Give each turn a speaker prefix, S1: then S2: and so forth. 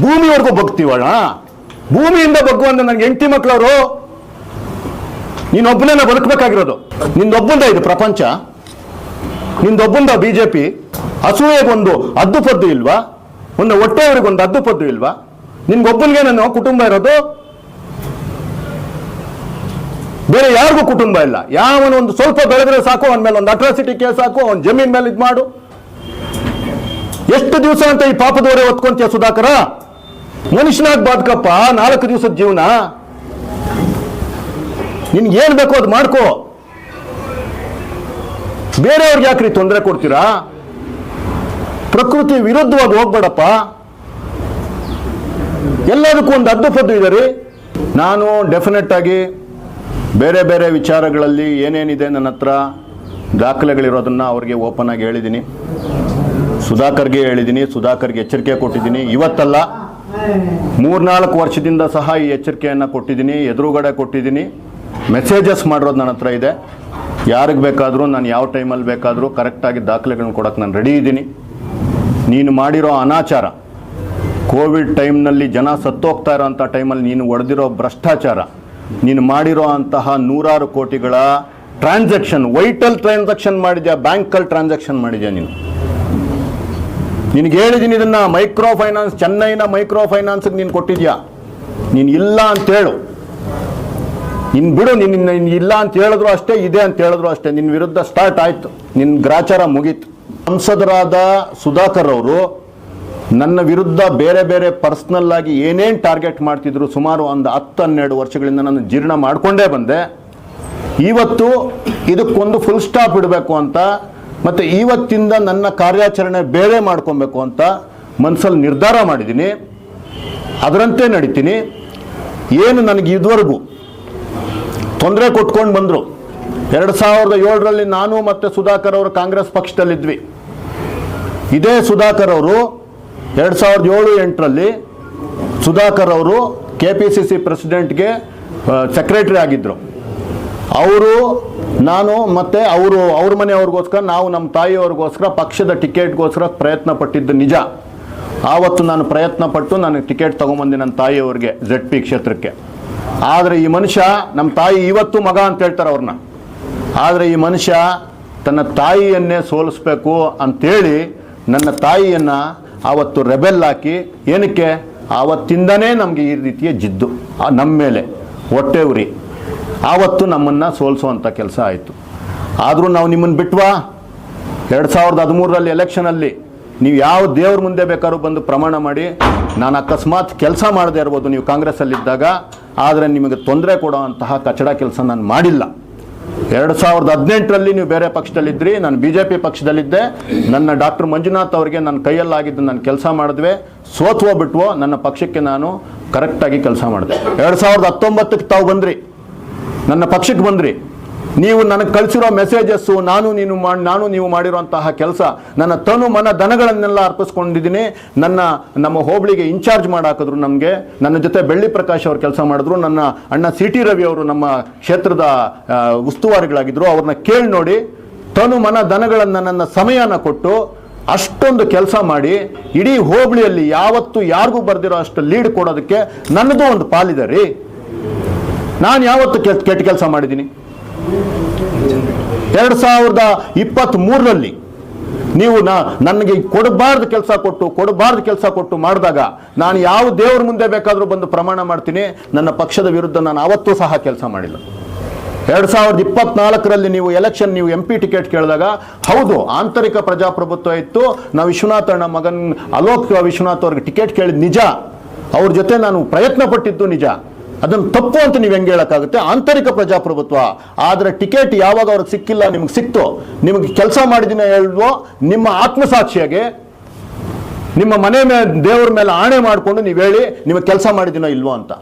S1: ಭೂಮಿವರೆಗೂ ಬಗ್ತೀವಳ ಭೂಮಿಯಿಂದ ಬಗ್ಗುವಂತ ನನಗೆ ಹೆಂಡತಿ ಮಕ್ಕಳವರು ನೀನೊಬ್ಬನೇನ ಬದುಕಬೇಕಾಗಿರೋದು. ನಿಂದೊಬ್ಬಂದ ಇದು ಪ್ರಪಂಚ. ನಿಂದೊಬ್ಬಂದ ಬಿ ಜೆ ಪಿ ಅಸೂಯೆಗೊಂದು ಅದ್ದು ಪದ್ದು ಇಲ್ವಾ? ಒಂದು ಹೊಟ್ಟೆಯವರಿಗೊಂದು ಅದ್ದು ಪದ್ದು ಇಲ್ವಾ? ನಿನ್ಗೊಬ್ಬನಿಗೆ ನಾನು ಕುಟುಂಬ ಇರೋದು? ಬೇರೆ ಯಾರಿಗೂ ಕುಟುಂಬ ಇಲ್ಲ. ಯಾವನ ಒಂದು ಸ್ವಲ್ಪ ಬೆಳೆದ್ರೆ ಸಾಕು, ಅವನ ಮೇಲೆ ಒಂದು ಅಟ್ರಾಸಿಟಿ ಕೇಸ್ ಹಾಕು ಅವನ ಜಮೀನ್ ಮೇಲೆ ಇದು ಮಾಡು ಎಷ್ಟು ದಿವಸ ಅಂತ ಈ ಪಾಪದವರೇ ಹೊತ್ಕೊಂತೀಯ ಸುಧಾಕರ? ಮನುಷ್ಯನಾಗ್ ಬಾದ್ಕಪ್ಪ, ನಾಲ್ಕು ದಿವಸದ ಜೀವನ. ನಿನ್ಗೆ ಏನ್ ಬೇಕೋ ಅದು ಮಾಡ್ಕೋ. ಬೇರೆಯವ್ರಿಗೆ ಯಾಕ್ರಿ ತೊಂದರೆ ಕೊಡ್ತೀರಾ? ಪ್ರಕೃತಿ ವಿರುದ್ಧವಾಗಿ ಹೋಗ್ಬೇಡಪ್ಪ. ಎಲ್ಲದಕ್ಕೂ ಒಂದು ಅದ್ದು ಪದ್ದು ಇದೆ ರೀ. ನಾನು ಡೆಫಿನೆಟ್ ಆಗಿ ಬೇರೆ ಬೇರೆ ವಿಚಾರಗಳಲ್ಲಿ ಏನೇನಿದೆ ನನ್ನ ಹತ್ರ ದಾಖಲೆಗಳಿರೋದನ್ನ ಅವ್ರಿಗೆ ಓಪನ್ ಆಗಿ ಹೇಳಿದ್ದೀನಿ ಸುಧಾಕರ್ಗೆ ಹೇಳಿದ್ದೀನಿ ಸುಧಾಕರ್ಗೆ ಎಚ್ಚರಿಕೆ ಕೊಟ್ಟಿದ್ದೀನಿ. ಇವತ್ತಲ್ಲ ಮೂರ್ನಾಲ್ಕು ವರ್ಷದಿಂದ ಸಹ ಈ ಎಚ್ಚರಿಕೆಯನ್ನು ಕೊಟ್ಟಿದ್ದೀನಿ, ಎದುರುಗಡೆ ಕೊಟ್ಟಿದ್ದೀನಿ. ಮೆಸೇಜಸ್ ಮಾಡಿರೋದು ನನ್ನ ಹತ್ರ ಇದೆ. ಯಾರಿಗೆ ಬೇಕಾದರೂ, ನಾನು ಯಾವ ಟೈಮಲ್ಲಿ ಬೇಕಾದರೂ ಕರೆಕ್ಟಾಗಿ ದಾಖಲೆಗಳನ್ನ ಕೊಡೋಕ್ಕೆ ನಾನು ರೆಡಿ ಇದ್ದೀನಿ. ನೀನು ಮಾಡಿರೋ ಅನಾಚಾರ, ಕೋವಿಡ್ ಟೈಮ್ನಲ್ಲಿ ಜನ ಸತ್ತೋಗ್ತಾ ಇರೋಂಥ ಟೈಮಲ್ಲಿ ನೀನು ಒಡೆದಿರೋ ಭ್ರಷ್ಟಾಚಾರ, ನೀನು ಮಾಡಿರೋ ಅಂತಹ ನೂರಾರು ಕೋಟಿಗಳ ಟ್ರಾನ್ಸಾಕ್ಷನ್ ವೈಟಲ್ ಟ್ರಾನ್ಸಾಕ್ಷನ್ ಮಾಡಿದ್ಯಾ ಬ್ಯಾಂಕಲ್ಲಿ ಟ್ರಾನ್ಸಾಕ್ಷನ್ ಮಾಡಿದ್ಯಾ ನೀನು? ನಿನಗೆ ಹೇಳಿದ್ದೀನಿ ಇದನ್ನ ಮೈಕ್ರೋ ಫೈನಾನ್ಸ್ ಚೆನ್ನೈನ ಮೈಕ್ರೋ ಫೈನಾನ್ಸ್ಗೆ ನೀನು ಕೊಟ್ಟಿದ್ಯಾ? ನೀನು ಇಲ್ಲ ಅಂತೇಳು ನಿನ್ ಬಿಡು ನಿನ್ನ ನಿನ್ ಇಲ್ಲ ಅಂತ ಹೇಳಿದ್ರು ಅಷ್ಟೇ, ಇದೆ ಅಂತ ಹೇಳಿದ್ರು ಅಷ್ಟೇ. ನಿನ್ನ ವಿರುದ್ಧ ಸ್ಟಾರ್ಟ್ ಆಯ್ತು. ನಿನ್ನ ಗ್ರಾಚಾರ ಮುಗೀತು. ಸಂಸದರಾದ ಸುಧಾಕರ್ ಅವರು ನನ್ನ ವಿರುದ್ಧ ಬೇರೆ ಬೇರೆ ಪರ್ಸ್ನಲ್ ಆಗಿ ಏನೇನು ಟಾರ್ಗೆಟ್ ಮಾಡ್ತಿದ್ರು ಸುಮಾರು ಒಂದು ಹತ್ತು ಹನ್ನೆರಡು ವರ್ಷಗಳಿಂದ ನಾನು ಜೀರ್ಣ ಮಾಡಿಕೊಂಡೇ ಬಂದೆ. ಇವತ್ತು ಇದಕ್ಕೊಂದು ಫುಲ್ ಸ್ಟಾಪ್ ಇಡಬೇಕು ಅಂತ ಮತ್ತು ಇವತ್ತಿಂದ ನನ್ನ ಕಾರ್ಯಾಚರಣೆ ಬೇರೆ ಮಾಡ್ಕೊಬೇಕು ಅಂತ ಮನಸ್ಸಲ್ಲಿ ನಿರ್ಧಾರ ಮಾಡಿದ್ದೀನಿ. ಅದರಂತೆ ನಡೀತೀನಿ. ಏನು ನನಗೆ ಇದುವರೆಗೂ ತೊಂದರೆ ಕೊಟ್ಕೊಂಡು ಬಂದರು. ಎರಡು ಸಾವಿರದ ಏಳರಲ್ಲಿ ನಾನು ಮತ್ತು ಸುಧಾಕರ್ ಅವರು ಕಾಂಗ್ರೆಸ್ ಪಕ್ಷದಲ್ಲಿದ್ವಿ. ಇದೇ ಸುಧಾಕರ್ ಅವರು ಎರಡು ಸಾವಿರದ ಏಳು, ಎಂಟರಲ್ಲಿ ಸುಧಾಕರ್ ಅವರು ಕೆ ಪಿ ಸಿ ಸಿ ಪ್ರೆಸಿಡೆಂಟ್ಗೆ ಸೆಕ್ರೆಟರಿ ಆಗಿದ್ದರು ಅವರು, ನಾನು ಮತ್ತೆ ಅವರು, ಅವ್ರ ಮನೆಯವ್ರಿಗೋಸ್ಕರ, ನಾವು ನಮ್ಮ ತಾಯಿಯವ್ರಿಗೋಸ್ಕರ, ಪಕ್ಷದ ಟಿಕೆಟ್ಗೋಸ್ಕರ ಪ್ರಯತ್ನ ಪಟ್ಟಿದ್ದು ನಿಜ. ಆವತ್ತು ನಾನು ಪ್ರಯತ್ನ ಪಟ್ಟು ನನಗೆ ಟಿಕೆಟ್ ತೊಗೊಂಬಂದೆ ನನ್ನ ತಾಯಿಯವ್ರಿಗೆ ಜೆಡ್ ಪಿ ಕ್ಷೇತ್ರಕ್ಕೆ. ಆದರೆ ಈ ಮನುಷ್ಯ, ನಮ್ಮ ತಾಯಿ ಇವತ್ತು ಮಗ ಅಂತ ಹೇಳ್ತಾರೆ ಅವ್ರನ್ನ. ಆದರೆ ಈ ಮನುಷ್ಯ ತನ್ನ ತಾಯಿಯನ್ನೇ ಸೋಲಿಸ್ಬೇಕು ಅಂತೇಳಿ ನನ್ನ ತಾಯಿಯನ್ನು ಆವತ್ತು ರೆಬೆಲ್ ಹಾಕಿ, ಏನಕ್ಕೆ? ಆವತ್ತಿಂದನೇ ನಮಗೆ ಈ ರೀತಿಯ ಜಿದ್ದು ನಮ್ಮ ಮೇಲೆ. ಹೊಟ್ಟೆ ಉರಿ. ಆವತ್ತು ನಮ್ಮನ್ನು ಸೋಲಿಸುವಂಥ ಕೆಲಸ ಆಯಿತು. ಆದರೂ ನಾವು ನಿಮ್ಮನ್ನು ಬಿಟ್ವಾ? ಎರಡು ಸಾವಿರದ ಹದಿಮೂರರಲ್ಲಿ ಎಲೆಕ್ಷನಲ್ಲಿ ನೀವು ಯಾವ ದೇವ್ರ ಮುಂದೆ ಬೇಕಾದ್ರೂ ಬಂದು ಪ್ರಮಾಣ ಮಾಡಿ, ನಾನು ಅಕಸ್ಮಾತ್ ಕೆಲಸ ಮಾಡದೇ ಇರ್ಬೋದು ನೀವು ಕಾಂಗ್ರೆಸ್ಸಲ್ಲಿದ್ದಾಗ, ಆದರೆ ನಿಮಗೆ ತೊಂದರೆ ಕೊಡುವಂತಹ ಕಚಡ ಕೆಲಸ ನಾನು ಮಾಡಿಲ್ಲ. ಎರಡು ಸಾವಿರದ ಹದಿನೆಂಟರಲ್ಲಿ ನೀವು ಬೇರೆ ಪಕ್ಷದಲ್ಲಿದ್ದಿರಿ ನಾನು ಬಿ ಜೆ ಪಿ ಪಕ್ಷದಲ್ಲಿದ್ದೆ, ನನ್ನ ಡಾಕ್ಟರ್ ಮಂಜುನಾಥ್ ಅವರಿಗೆ ನನ್ನ ಕೈಯಲ್ಲಾಗಿದ್ದು ನಾನು ಕೆಲಸ ಮಾಡಿದ್ವಿ, ಸೋತ್ವೋ ಬಿಟ್ವೋ, ನನ್ನ ಪಕ್ಷಕ್ಕೆ ನಾನು ಕರೆಕ್ಟಾಗಿ ಕೆಲಸ ಮಾಡಿದೆ. ಎರಡು ಸಾವಿರದ ಹತ್ತೊಂಬತ್ತಕ್ಕೆ ತಾವು ಬಂದ್ರಿ. ನನ್ನ ಪಕ್ಷಕ್ಕೆ ಬಂದ್ರಿ. ನೀವು ನನಗೆ ಕಳಿಸಿರೋ ಮೆಸೇಜಸ್ಸು ನಾನು ನೀನು ಮಾಡಿ ನಾನು ನೀವು ಮಾಡಿರುವಂತಹ ಕೆಲಸ, ನನ್ನ ತನು ಮನ ದನಗಳನ್ನೆಲ್ಲ ಅರ್ಪಿಸ್ಕೊಂಡಿದ್ದೀನಿ. ನನ್ನ, ನಮ್ಮ ಹೋಬಳಿಗೆ ಇನ್ಚಾರ್ಜ್ ಮಾಡಾಕಿದ್ರು ನಮಗೆ. ನನ್ನ ಜೊತೆ ಬೆಳ್ಳಿ ಪ್ರಕಾಶ್ ಅವರು ಕೆಲಸ ಮಾಡಿದ್ರು. ನನ್ನ ಅಣ್ಣ ಸಿ ಟಿ ರವಿ ಅವರು ನಮ್ಮ ಕ್ಷೇತ್ರದ ಉಸ್ತುವಾರಿಗಳಾಗಿದ್ದರು ಅವ್ರನ್ನ ಕೇಳಿ ನೋಡಿ, ತನು ಮನ ದನಗಳನ್ನು ನನ್ನ ಸಮಯನ ಕೊಟ್ಟು ಅಷ್ಟೊಂದು ಕೆಲಸ ಮಾಡಿ, ಇಡೀ ಹೋಬಳಿಯಲ್ಲಿ ಯಾವತ್ತೂ ಯಾರಿಗೂ ಬರೆದಿರೋ ಅಷ್ಟು ಲೀಡ್ ಕೊಡೋದಕ್ಕೆ ನನ್ನದು ಒಂದು ಪಾಲಿದೆ ರೀ. ನಾನು ಯಾವತ್ತು ಕೆಟ್ಟ ಕೆಟ್ಟ ಕೆಲಸ ಮಾಡಿದ್ದೀನಿ? ಎರಡು ಸಾವಿರದ ಇಪ್ಪತ್ತ್ ಮೂರರಲ್ಲಿ ನೀವು ನಾ ನನಗೆ ಕೊಡಬಾರ್ದು ಕೆಲಸ ಕೊಟ್ಟು, ಕೊಡಬಾರ್ದು ಕೆಲಸ ಕೊಟ್ಟು ಮಾಡಿದಾಗ ನಾನು ಯಾವ ದೇವ್ರ ಮುಂದೆ ಬೇಕಾದರೂ ಬಂದು ಪ್ರಮಾಣ ಮಾಡ್ತೀನಿ, ನನ್ನ ಪಕ್ಷದ ವಿರುದ್ಧ ನಾನು ಅವತ್ತೂ ಸಹ ಕೆಲಸ ಮಾಡಿಲ್ಲ. ಎರಡು ಸಾವಿರದ ಇಪ್ಪತ್ನಾಲ್ಕರಲ್ಲಿ ನೀವು ಎಲೆಕ್ಷನ್ ನೀವು ಎಂ ಪಿ ಟಿಕೆಟ್ ಕೇಳಿದಾಗ, ಹೌದು, ಆಂತರಿಕ ಪ್ರಜಾಪ್ರಭುತ್ವ ಇತ್ತು ನಾವು ವಿಶ್ವನಾಥಣ್ಣ ಮಗನ್ ಅಲೋಕ್ ವಿಶ್ವನಾಥ್ ಅವ್ರಿಗೆ ಟಿಕೆಟ್ ಕೇಳಿದ ನಿಜ. ಅವ್ರ ಜೊತೆ ನಾನು ಪ್ರಯತ್ನ ಪಟ್ಟಿದ್ದು ನಿಜ. ಅದನ್ನು ತಪ್ಪು ಅಂತ ನೀವು ಹೆಂಗೆ ಹೇಳಕ್ಕಾಗುತ್ತೆ? ಆಂತರಿಕ ಪ್ರಜಾಪ್ರಭುತ್ವ. ಆದರೆ ಟಿಕೆಟ್ ಯಾವಾಗ ಅವ್ರಿಗೆ ಸಿಕ್ಕಿಲ್ಲ, ನಿಮ್ಗೆ ಸಿಕ್ತು. ನಿಮಗೆ ಕೆಲಸ ಮಾಡಿದಿನ ಹೇಳ್ವೋ ನಿಮ್ಮ ಆತ್ಮಸಾಕ್ಷಿಯಾಗಿ ನಿಮ್ಮ ಮನೆ ಮೇಲೆ ದೇವ್ರ ಮೇಲೆ ಆಣೆ ಮಾಡಿಕೊಂಡು ನೀವು ಹೇಳಿ, ನಿಮಗೆ ಕೆಲಸ ಮಾಡಿದಿನೋ ಇಲ್ವೋ ಅಂತ.